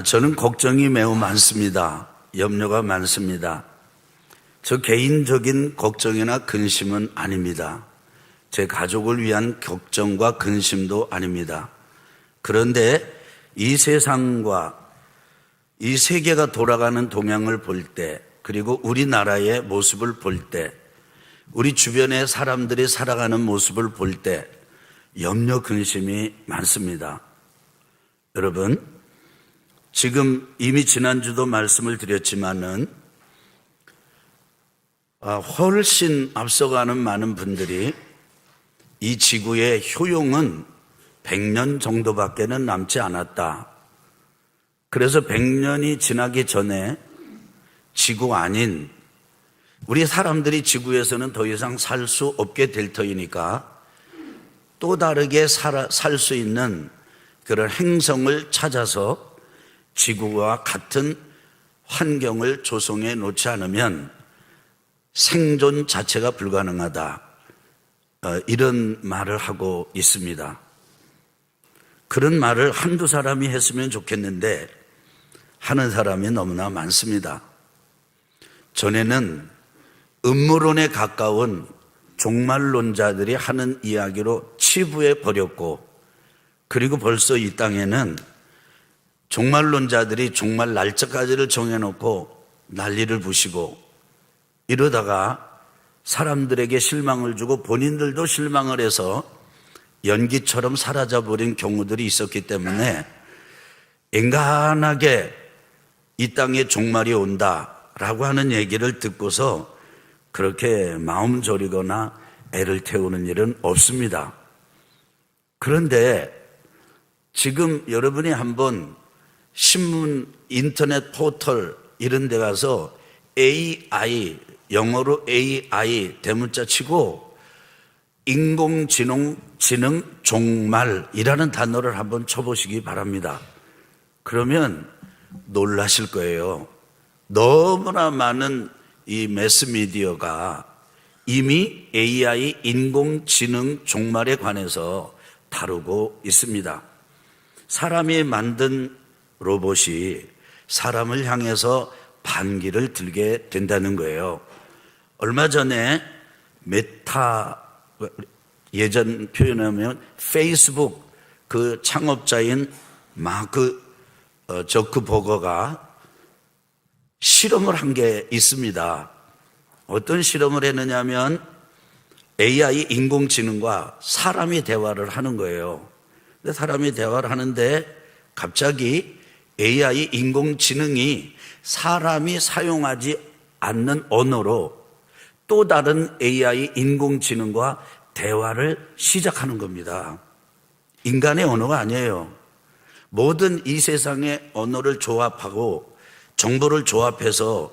아, 저는 걱정이 매우 많습니다. 염려가 많습니다. 저 개인적인 걱정이나 근심은 아닙니다. 제 가족을 위한 걱정과 근심도 아닙니다. 그런데 이 세상과 이 세계가 돌아가는 동향을 볼 때, 그리고 우리나라의 모습을 볼 때, 우리 주변의 사람들이 살아가는 모습을 볼 때, 염려, 근심이 많습니다. 여러분, 지금 이미 지난주도 말씀을 드렸지만은, 아, 훨씬 앞서가는 많은 분들이 이 지구의 효용은 100년 정도밖에는 남지 않았다. 그래서 100년이 지나기 전에 지구 아닌 우리 사람들이 지구에서는 더 이상 살 수 없게 될 터이니까 또 다르게 살 수 있는 그런 행성을 찾아서 지구와 같은 환경을 조성해 놓지 않으면 생존 자체가 불가능하다. 어, 이런 말을 하고 있습니다. 그런 말을 한두 사람이 했으면 좋겠는데 하는 사람이 너무나 많습니다. 전에는 음모론에 가까운 종말론자들이 하는 이야기로 치부해 버렸고 그리고 벌써 이 땅에는 종말론자들이 종말 날짜까지를 정해놓고 난리를 부시고 이러다가 사람들에게 실망을 주고 본인들도 실망을 해서 연기처럼 사라져버린 경우들이 있었기 때문에 인간하게 이 땅에 종말이 온다라고 하는 얘기를 듣고서 그렇게 마음 졸이거나 애를 태우는 일은 없습니다. 그런데 지금 여러분이 한번 신문, 인터넷 포털 이런 데 가서 AI, 영어로 AI 대문자 치고 인공지능 지능 종말이라는 단어를 한번 쳐보시기 바랍니다. 그러면 놀라실 거예요. 너무나 많은 이 매스미디어가 이미 AI 인공지능 종말에 관해서 다루고 있습니다. 사람이 만든 로봇이 사람을 향해서 반기를 들게 된다는 거예요. 얼마 전에 메타 예전 표현하면 페이스북 그 창업자인 마크 어, 저크버거가 실험을 한 게 있습니다. 어떤 실험을 했느냐면 AI 인공지능과 사람이 대화를 하는 거예요. 근데 사람이 대화를 하는데 갑자기 AI 인공지능이 사람이 사용하지 않는 언어로 또 다른 AI 인공지능과 대화를 시작하는 겁니다. 인간의 언어가 아니에요. 모든 이 세상의 언어를 조합하고 정보를 조합해서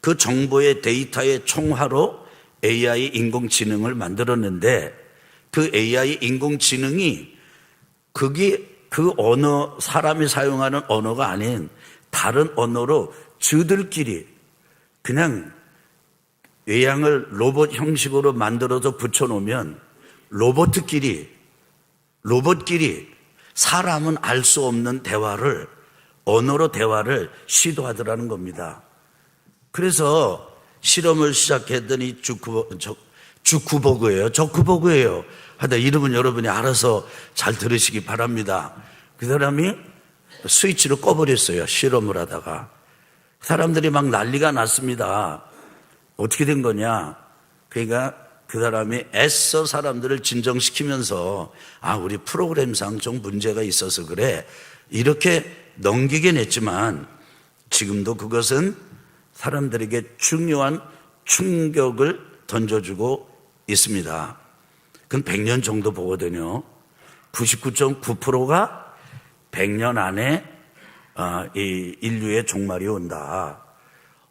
그 정보의 데이터의 총화로 AI 인공지능을 만들었는데 그 AI 인공지능이 그게 그 언어, 사람이 사용하는 언어가 아닌 다른 언어로 저들끼리 그냥 외양을 로봇 형식으로 만들어서 붙여놓으면 로봇끼리, 로봇끼리 사람은 알 수 없는 대화를, 언어로 대화를 시도하더라는 겁니다. 그래서 실험을 시작했더니 주쿠버, 주쿠버그예요. 저쿠버그예요. 하다 이름은 여러분이 알아서 잘 들으시기 바랍니다. 그 사람이 스위치를 꺼버렸어요. 실험을 하다가. 사람들이 막 난리가 났습니다. 어떻게 된 거냐? 그러니까 그 사람이 애써 사람들을 진정시키면서 아, 우리 프로그램상 좀 문제가 있어서 그래. 이렇게 넘기긴 했지만 지금도 그것은 사람들에게 중요한 충격을 던져주고 있습니다. 그건 100년 정도 보거든요. 99.9%가 100년 안에 아, 이 인류의 종말이 온다.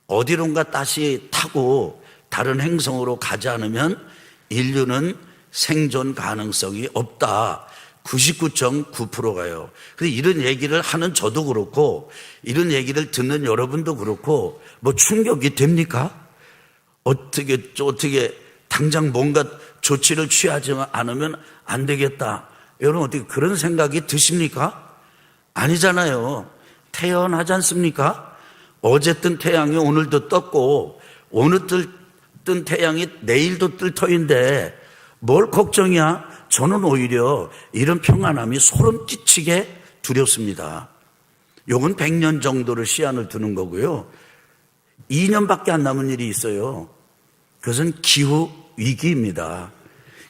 어디론가 다시 타고 다른 행성으로 가지 않으면 인류는 생존 가능성이 없다. 99.9%가요. 근데 이런 얘기를 하는 저도 그렇고, 이런 얘기를 듣는 여러분도 그렇고, 뭐 충격이 됩니까? 어떻게, 어떻게, 당장 뭔가 조치를 취하지 않으면 안 되겠다. 여러분 어떻게 그런 생각이 드십니까? 아니잖아요. 태연하지 않습니까? 어제 뜬 태양이 오늘도 떴고 오늘 뜰, 뜬 태양이 내일도 뜰 터인데 뭘 걱정이야? 저는 오히려 이런 평안함이 소름 끼치게 두렵습니다. 요건 100년 정도를 시한을 두는 거고요. 2년밖에 안 남은 일이 있어요. 그것은 기후 위기입니다.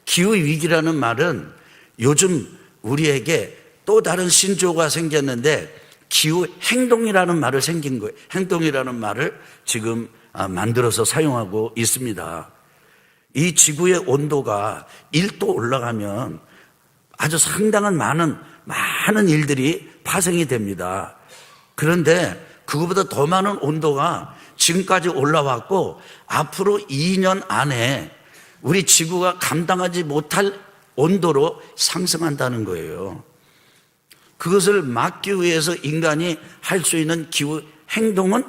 기후 위기라는 말은 요즘 우리에게 또 다른 신조가 생겼는데 기후 행동이라는 말을 생긴 거예요. 행동이라는 말을 지금 아, 만들어서 사용하고 있습니다. 이 지구의 온도가 1도 올라가면 아주 상당한 많은 많은 일들이 파생이 됩니다. 그런데 그거보다 더 많은 온도가 지금까지 올라왔고 앞으로 2년 안에 우리 지구가 감당하지 못할 온도로 상승한다는 거예요. 그것을 막기 위해서 인간이 할 수 있는 기후 행동은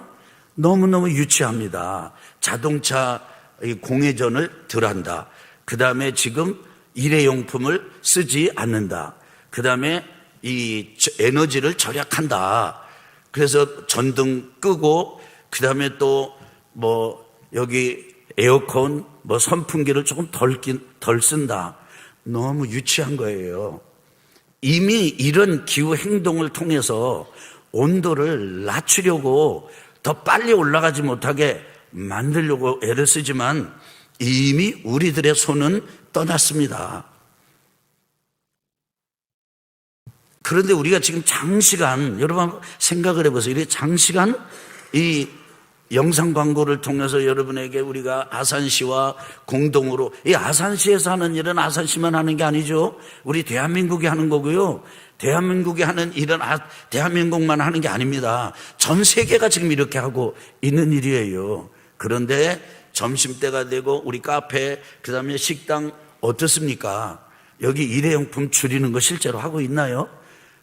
너무너무 유치합니다. 자동차 이 공회전을 덜한다. 그 다음에 지금 일회용품을 쓰지 않는다. 그 다음에 이 에너지를 절약한다. 그래서 전등 끄고 그 다음에 또 뭐 여기 에어컨 뭐 선풍기를 조금 덜, 낀- 덜 쓴다. 너무 유치한 거예요. 이미 이런 기후 행동을 통해서 온도를 낮추려고 더 빨리 올라가지 못하게 만들려고 애를 쓰지만 이미 우리들의 손은 떠났습니다. 그런데 우리가 지금 장시간, 여러분 생각을 해보세요. 이렇게 장시간 이 영상 광고를 통해서 여러분에게 우리가 아산시와 공동으로 이 아산시에서 하는 일은 아산시만 하는 게 아니죠. 우리 대한민국이 하는 거고요. 대한민국이 하는 일은 아, 대한민국만 하는 게 아닙니다. 전 세계가 지금 이렇게 하고 있는 일이에요. 그런데 점심때가 되고 우리 카페, 그 다음에 식당 어떻습니까? 여기 일회용품 줄이는 거 실제로 하고 있나요?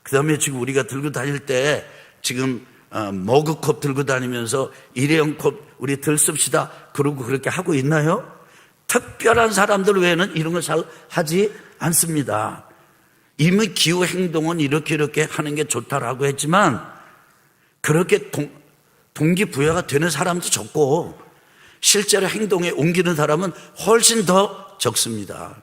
그 다음에 지금 우리가 들고 다닐 때 지금 어, 머그컵 들고 다니면서 일회용 컵 우리 들 씁시다. 그러고 그렇게 하고 있나요? 특별한 사람들 외에는 이런 걸 잘 하지 않습니다. 이미 기후 행동은 이렇게 이렇게 하는 게 좋다라고 했지만 그렇게 동, 동기부여가 되는 사람도 적고 실제로 행동에 옮기는 사람은 훨씬 더 적습니다.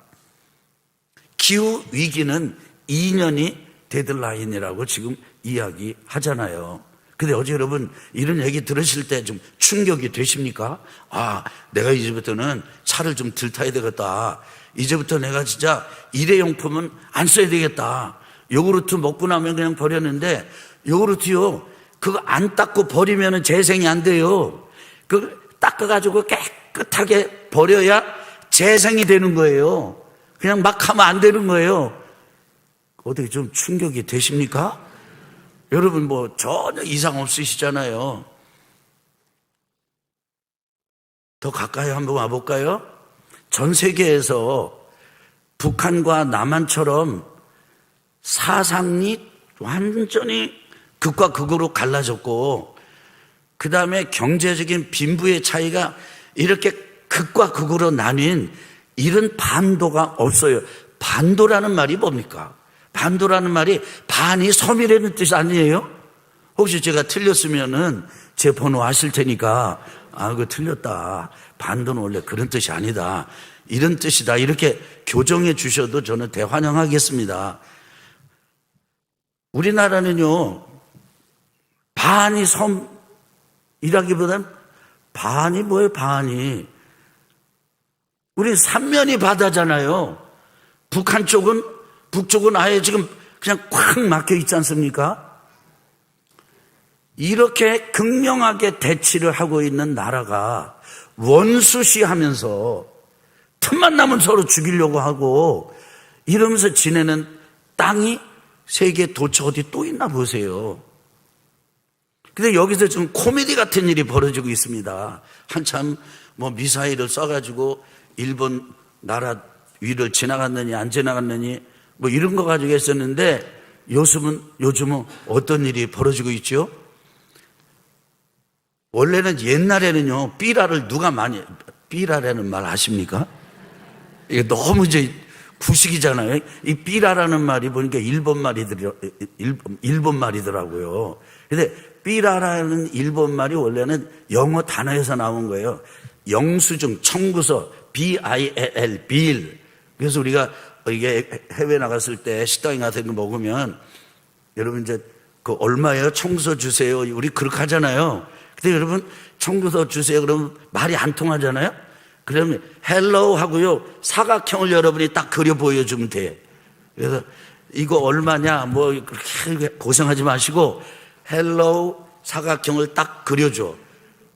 기후 위기는 2년이 데드라인이라고 지금 이야기하잖아요. 근데 어제 여러분 이런 얘기 들으실 때 좀 충격이 되십니까? 아, 내가 이제부터는 차를 좀덜 타야 되겠다. 이제부터 내가 진짜 일회용품은 안 써야 되겠다. 요구르트 먹고 나면 그냥 버렸는데 요구르트요. 그거 안 닦고 버리면 재생이 안 돼요. 그 닦아가지고 깨끗하게 버려야 재생이 되는 거예요. 그냥 막 하면 안 되는 거예요. 어떻게 좀 충격이 되십니까? 여러분 뭐 전혀 이상 없으시잖아요. 더 가까이 한번 와볼까요? 전 세계에서 북한과 남한처럼 사상이 완전히 극과 극으로 갈라졌고, 그 다음에 경제적인 빈부의 차이가 이렇게 극과 극으로 나뉜 이런 반도가 없어요. 반도라는 말이 뭡니까? 반도라는 말이 반이 섬이라는 뜻 아니에요? 혹시 제가 틀렸으면은 제 번호 아실 테니까 아, 그거 틀렸다. 반도는 원래 그런 뜻이 아니다. 이런 뜻이다. 이렇게 교정해 주셔도 저는 대환영하겠습니다. 우리나라는요, 반이 섬이라기보다는 반이 뭐예요, 반이. 우리 삼면이 바다잖아요. 북한 쪽은, 북쪽은 아예 지금 그냥 꽉 막혀 있지 않습니까? 이렇게 극명하게 대치를 하고 있는 나라가 원수시 하면서 틈만 나면 서로 죽이려고 하고 이러면서 지내는 땅이 세계 도처 어디 또 있나 보세요. 근데 여기서 지금 코미디 같은 일이 벌어지고 있습니다. 한참 뭐 미사일을 쏴가지고 일본 나라 위를 지나갔느니 안 지나갔느니 뭐 이런 거 가지고 했었는데 요즘은, 요즘은 어떤 일이 벌어지고 있죠? 원래는 옛날에는요, 삐라를 누가 많이, 삐라라는 말 아십니까? 이게 너무 이제 부식이잖아요. 이 삐라라는 말이 보니까 일본 말이더라, 일본, 일본 말이더라고요. 근데 삐라라는 일본 말이 원래는 영어 단어에서 나온 거예요. 영수증, 청구서, B-I-L, 빌. 그래서 우리가 이게 해외 나갔을 때 식당에 가서 이거 먹으면 여러분 이제 그 얼마예요? 청구서 주세요. 우리 그렇게 하잖아요. 근데 여러분 청구서 주세요. 그러면 말이 안 통하잖아요. 그러면 헬로우 하고요. 사각형을 여러분이 딱 그려 보여주면 돼. 그래서 이거 얼마냐? 뭐 그렇게 고생하지 마시고 헬로우 사각형을 딱 그려줘.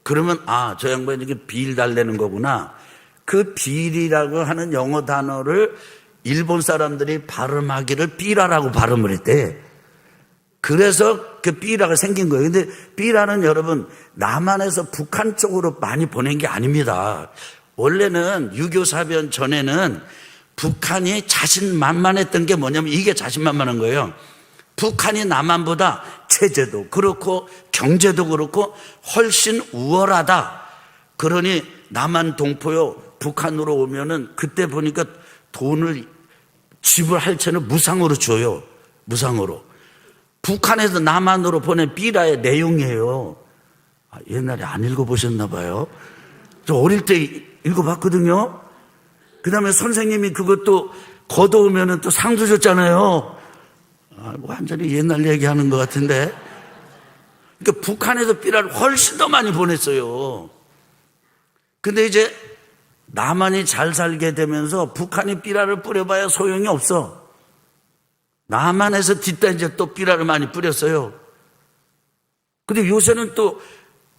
그러면 아, 저 양반이 이게 빌 달래는 거구나. 그 빌이라고 하는 영어 단어를 일본 사람들이 발음하기를 삐라라고 발음을 했대. 그래서 그 삐라가 생긴 거예요. 근데 삐라는 여러분 남한에서 북한 쪽으로 많이 보낸 게 아닙니다. 원래는 유교 사변 전에는 북한이 자신만만했던 게 뭐냐면 이게 자신만만한 거예요. 북한이 남한보다 체제도 그렇고 경제도 그렇고 훨씬 우월하다. 그러니 남한 동포요 북한으로 오면은 그때 보니까 돈을 지불할 채는 무상으로 줘요. 무상으로. 북한에서 남한으로 보낸 삐라의 내용이에요. 아, 옛날에 안 읽어보셨나 봐요. 저 어릴 때 읽어봤거든요. 그 다음에 선생님이 그것도 걷어오면 또 상도 줬잖아요. 아, 뭐 완전히 옛날 얘기하는 것 같은데. 그러니까 북한에서 삐라를 훨씬 더 많이 보냈어요. 근데 이제 남한이 잘 살게 되면서 북한이 삐라를 뿌려봐야 소용이 없어. 뒷다 이제 또 삐라를 많이 뿌렸어요. 근데 요새는 또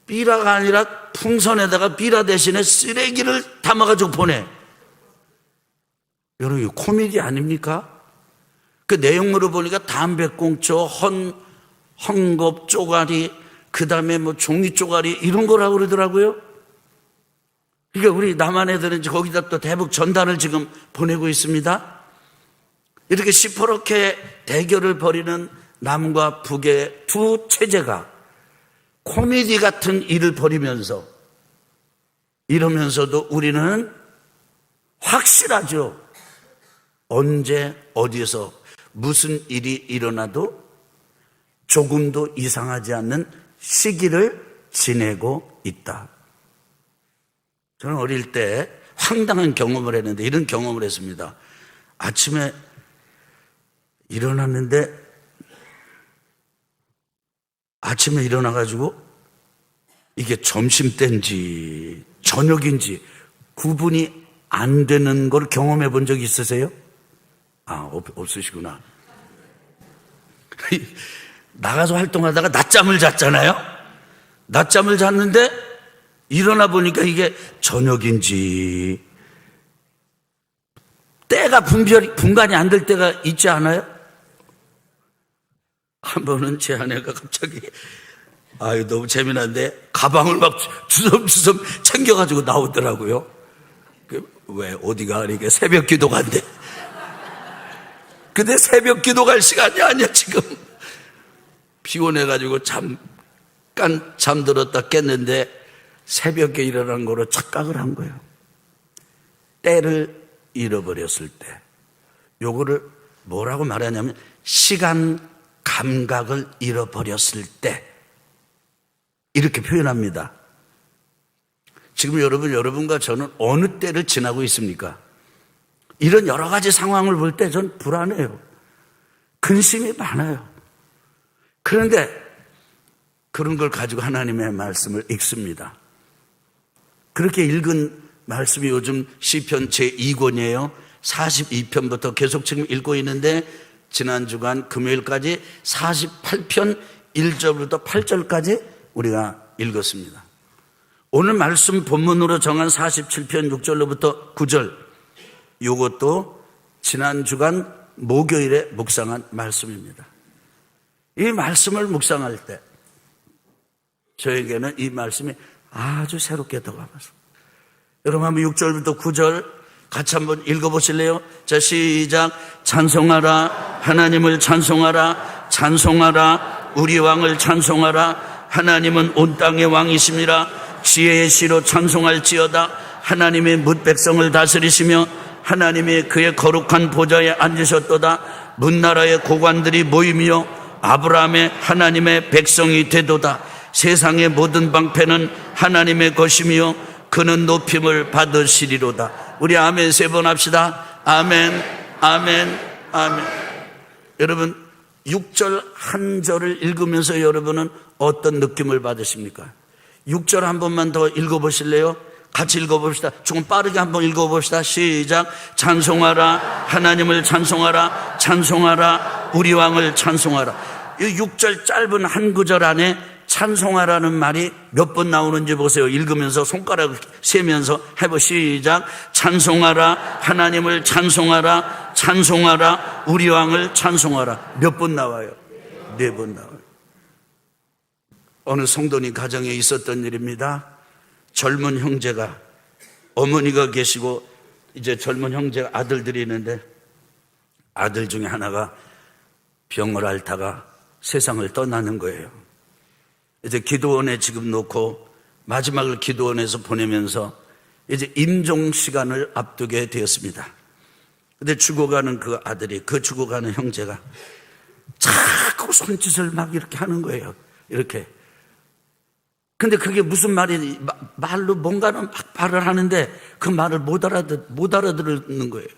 삐라가 아니라 풍선에다가 삐라 대신에 쓰레기를 담아가지고 보내. 여러분, 이거 코미디 아닙니까? 그 내용으로 보니까 담배꽁초, 헌, 헝겊 쪼가리, 그 다음에 뭐 종이 쪼가리 이런 거라고 그러더라고요. 그러니까 우리 남한 애들은 거기다 또 대북 전단을 지금 보내고 있습니다. 이렇게 시퍼렇게 대결을 벌이는 남과 북의 두 체제가 코미디 같은 일을 벌이면서 이러면서도 우리는 확실하죠. 언제 어디에서 무슨 일이 일어나도 조금도 이상하지 않는 시기를 지내고 있다. 저는 어릴 때 황당한 경험을 했는데 이런 경험을 했습니다. 아침에 일어났는데 아침에 일어나가지고 이게 점심 때인지 저녁인지 구분이 안 되는 걸 경험해 본 적 있으세요? 아, 없, 없으시구나. 나가서 활동하다가 낮잠을 잤잖아요? 낮잠을 잤는데 일어나 보니까 이게 저녁인지 때가 분별이, 분간이 안 될 때가 있지 않아요? 한 번은 제 아내가 갑자기 아유 너무 재미난데 가방을 막 주섬주섬 챙겨가지고 나오더라고요. 그, 왜 어디가 이렇게 새벽 기도 간대. 근데 새벽 기도 갈 시간이 아니야 지금. 피곤해가지고 잠깐 잠들었다 깼는데 새벽에 일어난 거로 착각을 한 거예요. 때를 잃어버렸을 때, 요거를 뭐라고 말하냐면 시간 감각을 잃어버렸을 때 이렇게 표현합니다. 지금 여러분, 여러분과 저는 어느 때를 지나고 있습니까? 이런 여러 가지 상황을 볼 때 전 불안해요. 근심이 많아요. 그런데 그런 걸 가지고 하나님의 말씀을 읽습니다. 그렇게 읽은 말씀이 요즘 시편 제2권이에요. 42편부터 계속 지금 읽고 있는데 지난 주간 금요일까지 48편 1절부터 8절까지 우리가 읽었습니다. 오늘 말씀 본문으로 정한 47편 6절로부터 9절 이것도 지난 주간 목요일에 묵상한 말씀입니다. 이 말씀을 묵상할 때 저에게는 이 말씀이 아주 새롭게 다가와서 여러분 한번 6절부터 9절 같이 한번 읽어보실래요? 자 시작. 찬송하라. 하나님을 찬송하라. 찬송하라. 우리 왕을 찬송하라. 하나님은 온 땅의 왕이심이라 지혜의 시로 찬송할지어다. 하나님의 뭇 백성을 다스리시며 하나님이 그의 거룩한 보좌에 앉으셨도다. 문나라의 고관들이 모이며 아브라함의 하나님의 백성이 되도다 세상의 모든 방패는 하나님의 것이며 그는 높임을 받으시리로다 우리 아멘 세 번 합시다 아멘 아멘 아멘 여러분 6절 한 절을 읽으면서 여러분은 어떤 느낌을 받으십니까? 6절 한 번만 더 읽어보실래요? 같이 읽어봅시다. 조금 빠르게 한번 읽어봅시다. 시작. 찬송하라. 하나님을 찬송하라. 찬송하라. 우리 왕을 찬송하라. 이 6절 짧은 한 구절 안에 찬송하라는 말이 몇 번 나오는지 보세요. 읽으면서 손가락 세면서 해보 시작. 찬송하라. 하나님을 찬송하라. 찬송하라. 우리 왕을 찬송하라. 몇 번 나와요? 네 번 나와요. 어느 성도님 가정에 있었던 일입니다. 젊은 형제가 어머니가 계시고 이제 젊은 형제 아들들이 있는데 아들 중에 하나가 병을 앓다가 세상을 떠나는 거예요. 이제 기도원에 지금 놓고 마지막을 기도원에서 보내면서 이제 임종 시간을 앞두게 되었습니다. 근데 죽어가는 그 아들이 그 죽어가는 형제가 자꾸 손짓을 막 이렇게 하는 거예요. 이렇게. 근데 그게 무슨 말이 마- 말로 뭔가는 막 말을 하는데 그 말을 못 알아듣 못 알아듣는 거예요.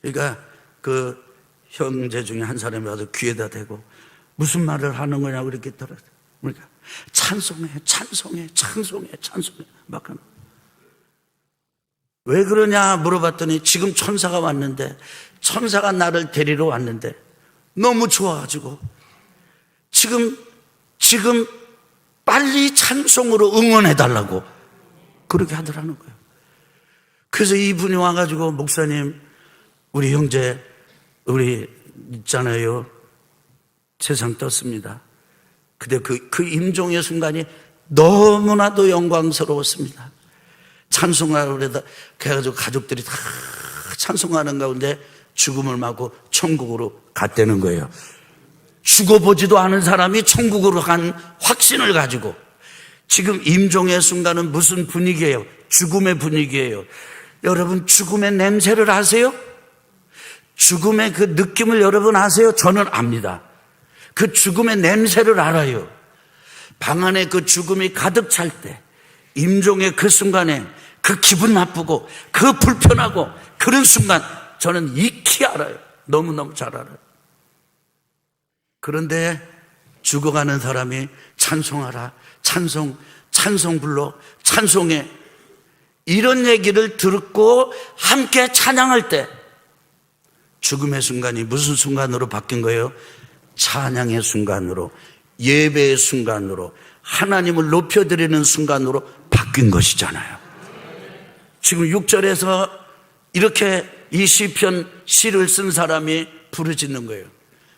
그러니까 그 형제 중에 한 사람이 와서 귀에다 대고 무슨 말을 하는 거냐고 그렇게 들었어요. 그러니까 찬송해, 찬송해, 찬송해, 찬송해 막. 거예요. 왜 그러냐 물어봤더니 지금 천사가 왔는데 천사가 나를 데리러 왔는데 너무 좋아가지고 지금 지금 빨리 찬송으로 응원해 달라고 그렇게 하더라는 거예요. 그래서 이분이 와가지고 목사님 우리 형제 우리 있잖아요 세상 떴습니다. 근데 그, 그 임종의 순간이 너무나도 영광스러웠습니다. 찬송하라고 그래다 그래가지고 가족들이 다 찬송하는 가운데 죽음을 맞고 천국으로 갔다는 거예요. 죽어보지도 않은 사람이 천국으로 간 확신을 가지고 지금 임종의 순간은 무슨 분위기예요? 죽음의 분위기예요. 여러분 죽음의 냄새를 아세요? 죽음의 그 느낌을 여러분 아세요? 저는 압니다. 그 죽음의 냄새를 알아요. 방 안에 그 죽음이 가득 찰 때, 임종의 그 순간에 그 기분 나쁘고 그 불편하고 그런 순간 저는 익히 알아요. 너무너무 잘 알아요. 그런데 죽어가는 사람이 찬송하라, 찬송, 찬송 불러, 찬송해. 이런 얘기를 듣고 함께 찬양할 때 죽음의 순간이 무슨 순간으로 바뀐 거예요? 찬양의 순간으로, 예배의 순간으로, 하나님을 높여드리는 순간으로 바뀐 것이잖아요. 지금 6절에서 이렇게 이 시편 시를 쓴 사람이 부르짖는 거예요.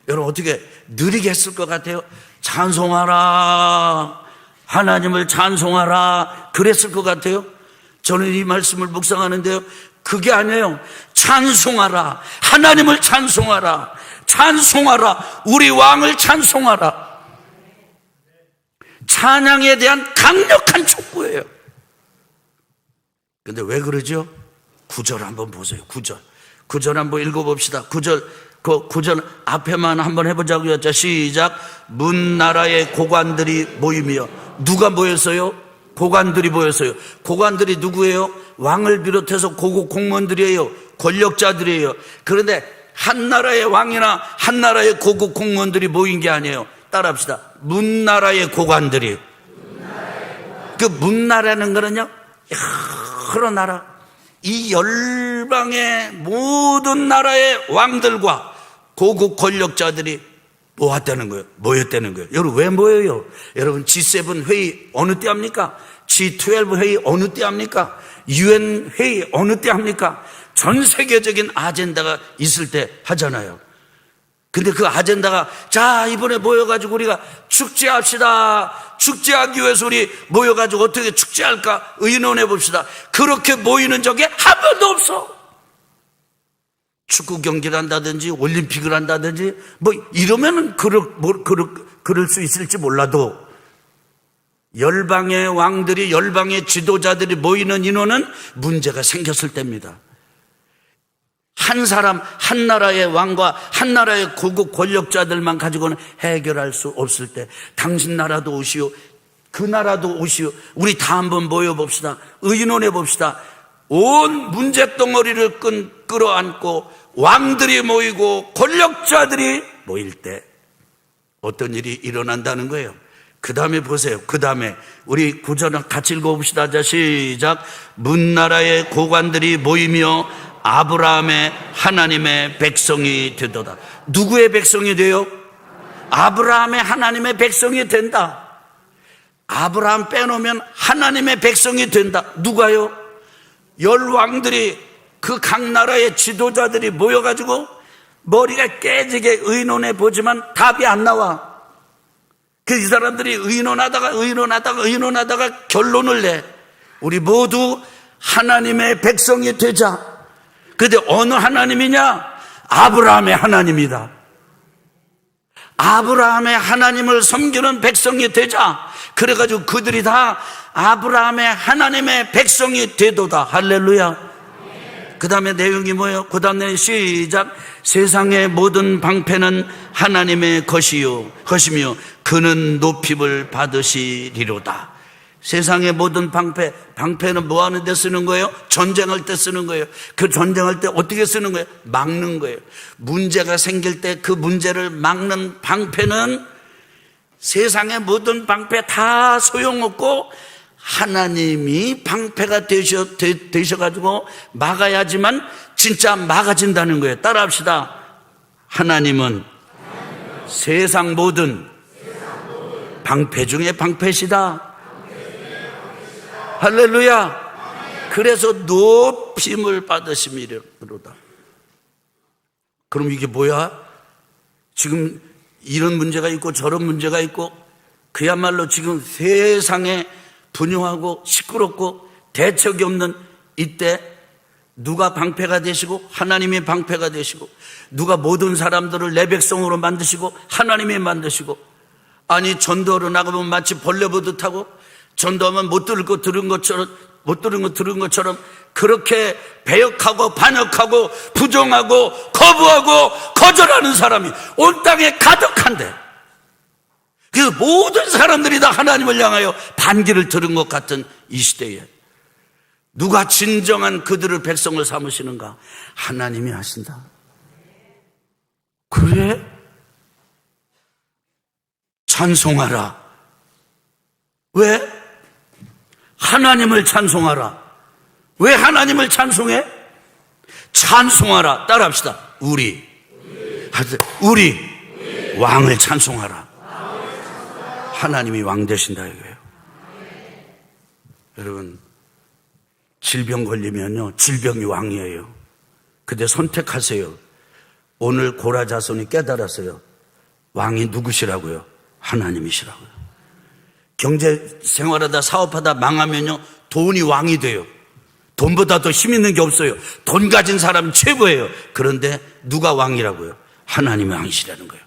여러분 어떻게 느리게 했을 것 같아요? 찬송하라. 하나님을 찬송하라. 그랬을 것 같아요? 저는 이 말씀을 묵상하는데요. 그게 아니에요. 찬송하라. 하나님을 찬송하라. 찬송하라. 우리 왕을 찬송하라. 찬양에 대한 강력한 촉구예요. 근데 왜 그러죠? 구절 한번 보세요. 구절. 구절 한번 읽어봅시다. 구절, 그 구절 앞에만 한번 해보자고요. 자, 시작. 문 나라의 고관들이 모이며 누가 모였어요? 고관들이 모였어요. 고관들이 누구예요? 왕을 비롯해서 고국 공무원들이에요. 권력자들이에요. 그런데 한 나라의 왕이나 한 나라의 고국 공무원들이 모인 게 아니에요. 따라합시다. 문 나라의 고관들이. 그 문나라는 거는요, 여러 나라, 이 열방의 모든 나라의 왕들과 고국 권력자들이 모았다는 거예요. 모였다는 거예요. 여러분, 왜 모여요? 여러분, G7 회의 어느 때 합니까? G12 회의 어느 때 합니까? UN 회의 어느 때 합니까? 전 세계적인 아젠다가 있을 때 하잖아요. 근데 그 아젠다가 자 이번에 모여가지고 우리가 축제합시다. 축제하기 위해서 우리 모여가지고 어떻게 축제할까 의논해 봅시다. 그렇게 모이는 적이 한 번도 없어. 축구 경기를 한다든지 올림픽을 한다든지 뭐 이러면은 그럴, 뭐, 그럴, 그럴 수 있을지 몰라도 열방의 왕들이 열방의 지도자들이 모이는 인원은 문제가 생겼을 때입니다 한 사람, 한 나라의 왕과 한 나라의 고급 권력자들만 가지고는 해결할 수 없을 때 당신 나라도 오시오. 그 나라도 오시오. 우리 다 한번 모여봅시다. 의논해 봅시다. 온 문제 덩어리를 끈, 끌어안고 왕들이 모이고 권력자들이 모일 때 어떤 일이 일어난다는 거예요. 그 다음에 보세요. 그 다음에 우리 구절을 같이 읽어봅시다. 자, 시작. 문나라의 고관들이 모이며 아브라함의 하나님의 백성이 되도다. 누구의 백성이 돼요? 아브라함의 하나님의 백성이 된다. 아브라함 빼놓으면 하나님의 백성이 된다. 누가요? 열 왕들이 그 각 나라의 지도자들이 모여가지고 머리가 깨지게 의논해 보지만 답이 안 나와. 그 이 사람들이 의논하다가 의논하다가 의논하다가 결론을 내. 우리 모두 하나님의 백성이 되자. 근데 어느 하나님이냐? 아브라함의 하나님이다. 아브라함의 하나님을 섬기는 백성이 되자. 그래가지고 그들이 다 아브라함의 하나님의 백성이 되도다. 할렐루야. 그 다음에 내용이 뭐예요? 그 다음에 시작. 세상의 모든 방패는 하나님의 것이요, 것이며 그는 높임을 받으시리로다. 세상의 모든 방패, 방패는 뭐 하는 데 쓰는 거예요? 전쟁할 때 쓰는 거예요. 그 전쟁할 때 어떻게 쓰는 거예요? 막는 거예요. 문제가 생길 때 그 문제를 막는 방패는 세상의 모든 방패 다 소용없고 하나님이 방패가 되셔, 되, 되셔가지고 막아야지만 진짜 막아진다는 거예요. 따라 합시다. 하나님은 세상 모든 방패 중에 방패시다. 할렐루야. 그래서 높임을 받으심이로다. 그럼 이게 뭐야? 지금 이런 문제가 있고 저런 문제가 있고 그야말로 지금 세상에 분유하고 시끄럽고 대책이 없는 이때 누가 방패가 되시고 하나님이 방패가 되시고 누가 모든 사람들을 내 백성으로 만드시고 하나님이 만드시고 아니 전도로 나가면 마치 벌레 보듯 하고 전도하면 못 들을 거 들은 것처럼 못 들은 거 들은 것처럼 그렇게 배역하고 반역하고 부정하고 거부하고 거절하는 사람이 온 땅에 가득한데 그 모든 사람들이 다 하나님을 향하여 반기를 들은 것 같은 이 시대에 누가 진정한 그들을 백성을 삼으시는가? 하나님이 하신다. 그래? 찬송하라. 왜? 하나님을 찬송하라. 왜 하나님을 찬송해? 찬송하라. 따라합시다. 우리. 우리. 왕을 찬송하라. 하나님이 왕 되신다 이거예요. 여러분, 질병 걸리면요, 질병이 왕이에요. 근데 선택하세요. 오늘 고라 자손이 깨달았어요. 왕이 누구시라고요? 하나님이시라고요. 경제 생활하다 사업하다 망하면요, 돈이 왕이 돼요. 돈보다 더 힘 있는 게 없어요. 돈 가진 사람 최고예요. 그런데 누가 왕이라고요? 하나님이 왕이시라는 거예요.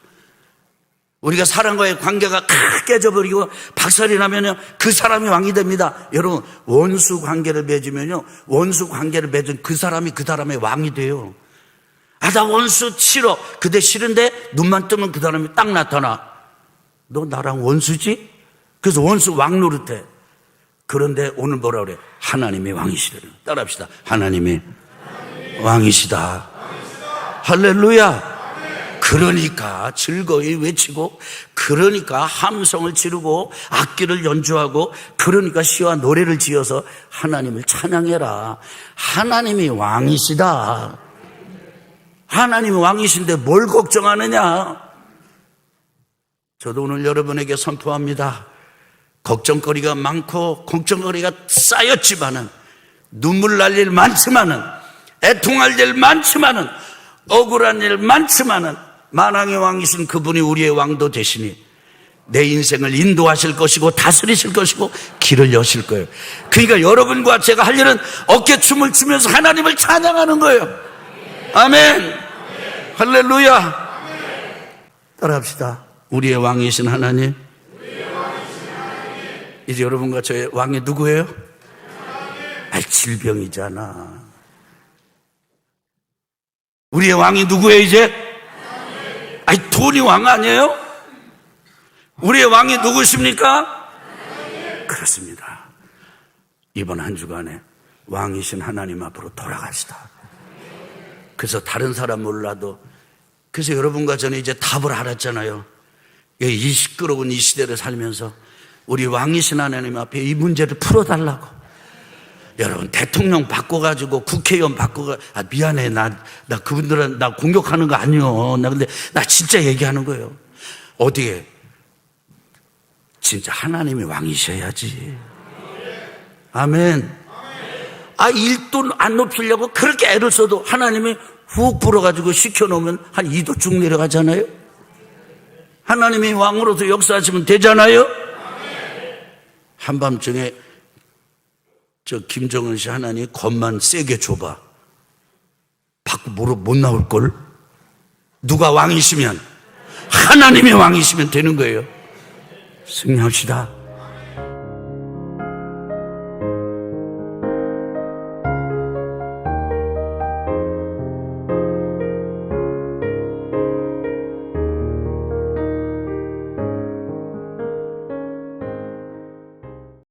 우리가 사람과의 관계가 칵 깨져버리고 박살이 나면요, 그 사람이 왕이 됩니다. 여러분, 원수 관계를 맺으면요, 원수 관계를 맺은 그 사람이 그 사람의 왕이 돼요. 아, 나 원수 싫어. 그대 싫은데 눈만 뜨면 그 사람이 딱 나타나. 너 나랑 원수지? 그래서 원수 왕 노릇해. 그런데 오늘 뭐라 그래? 하나님이 왕이시래요. 따라합시다. 하나님이 왕이시다. 할렐루야. 그러니까 즐거이 외치고, 그러니까 함성을 지르고, 악기를 연주하고, 그러니까 시와 노래를 지어서 하나님을 찬양해라. 하나님이 왕이시다. 하나님이 왕이신데 뭘 걱정하느냐? 저도 오늘 여러분에게 선포합니다. 걱정거리가 많고, 걱정거리가 쌓였지만은, 눈물 날 일 많지만은, 애통할 일 많지만은, 억울한 일 많지만은, 만왕의 왕이신 그분이 우리의 왕도 되시니 내 인생을 인도하실 것이고 다스리실 것이고 길을 여실 거예요. 그러니까 여러분과 제가 할 일은 어깨춤을 추면서 하나님을 찬양하는 거예요. 아멘. 할렐루야. 따라합시다. 우리의 왕이신 하나님. 이제 여러분과 저의 왕이 누구예요? 아, 질병이잖아. 우리의 왕이 누구예요, 이제? 아니, 돈이 왕 아니에요? 우리의 왕이 누구십니까? 그렇습니다. 이번 한 주간에 왕이신 하나님 앞으로 돌아가시다. 그래서 다른 사람 몰라도 그래서 여러분과 저는 이제 답을 알았잖아요. 이 시끄러운 이 시대를 살면서 우리 왕이신 하나님 앞에 이 문제를 풀어달라고. 여러분 대통령 바꿔가지고 국회의원 바꿔가 아 미안해. 나 나 그분들은 나 공격하는 거 아니요. 나 근데 나 진짜 얘기하는 거예요. 어디에? 진짜 하나님이 왕이셔야지. 아멘. 아 일도 안 높이려고 그렇게 애를 써도 하나님이 훅 불어가지고 시켜놓으면 한 2도 쭉 내려가잖아요. 하나님이 왕으로서 역사하시면 되잖아요 한밤중에 저 김정은 씨 하나님 겁만 세게 줘봐. 밖 뭐로 못 나올 걸? 누가 왕이시면 하나님이 왕이시면 되는 거예요. 승리합시다.